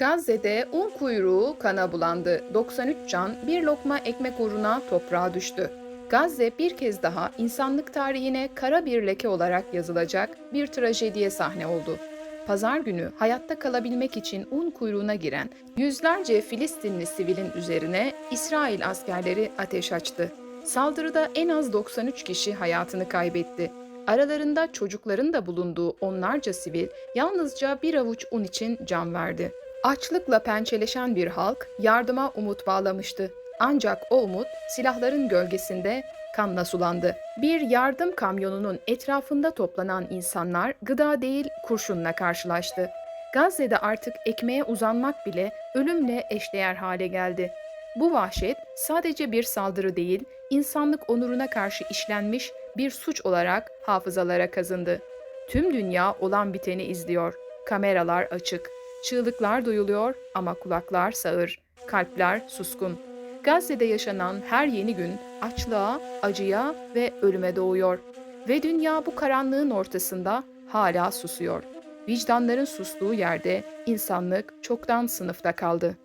Gazze'de un kuyruğu kana bulandı. 93 can bir lokma ekmek uğruna toprağa düştü. Gazze bir kez daha insanlık tarihine kara bir leke olarak yazılacak bir trajediye sahne oldu. Pazar günü hayatta kalabilmek için un kuyruğuna giren yüzlerce Filistinli sivilin üzerine İsrail askerleri ateş açtı. Saldırıda en az 93 kişi hayatını kaybetti. Aralarında çocukların da bulunduğu onlarca sivil yalnızca bir avuç un için can verdi. Açlıkla pençeleşen bir halk yardıma umut bağlamıştı. Ancak o umut silahların gölgesinde kanla sulandı. Bir yardım kamyonunun etrafında toplanan insanlar gıda değil kurşunla karşılaştı. Gazze'de artık ekmeğe uzanmak bile ölümle eşdeğer hale geldi. Bu vahşet sadece bir saldırı değil, insanlık onuruna karşı işlenmiş bir suç olarak hafızalara kazındı. Tüm dünya olan biteni izliyor. Kameralar açık. Çığlıklar duyuluyor ama kulaklar sağır. Kalpler suskun. Gazze'de yaşanan her yeni gün açlığa, acıya ve ölüme doğuyor. Ve dünya bu karanlığın ortasında hala susuyor. Vicdanların sustuğu yerde insanlık çoktan sınıfta kaldı.